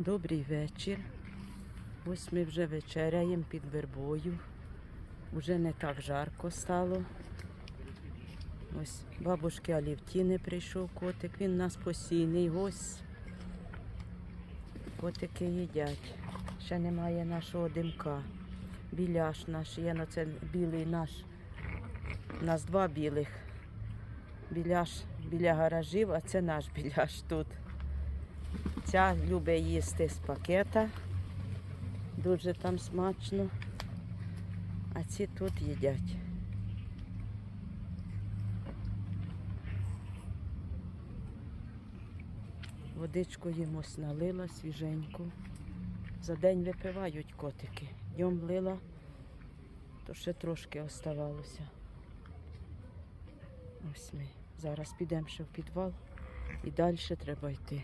Добрий вечір. Ось ми вже вечеряємо під вербою. Уже не так жарко стало. Ось бабушки Алівтіни прийшов котик. Він у нас постійний гость. Котики їдять. Ще немає нашого димка. Біляш наш є, ну це білий наш. У нас два білих. Біляш біля гаражів, а це наш біляш тут. Ця любить їсти з пакета. Дуже там смачно. А ці тут їдять. Водичку їм ось налила свіженьку. За день випивають котики. Днем лила, то ще трошки оставалося. Ось ми. Зараз підемо ще в підвал і далі треба йти.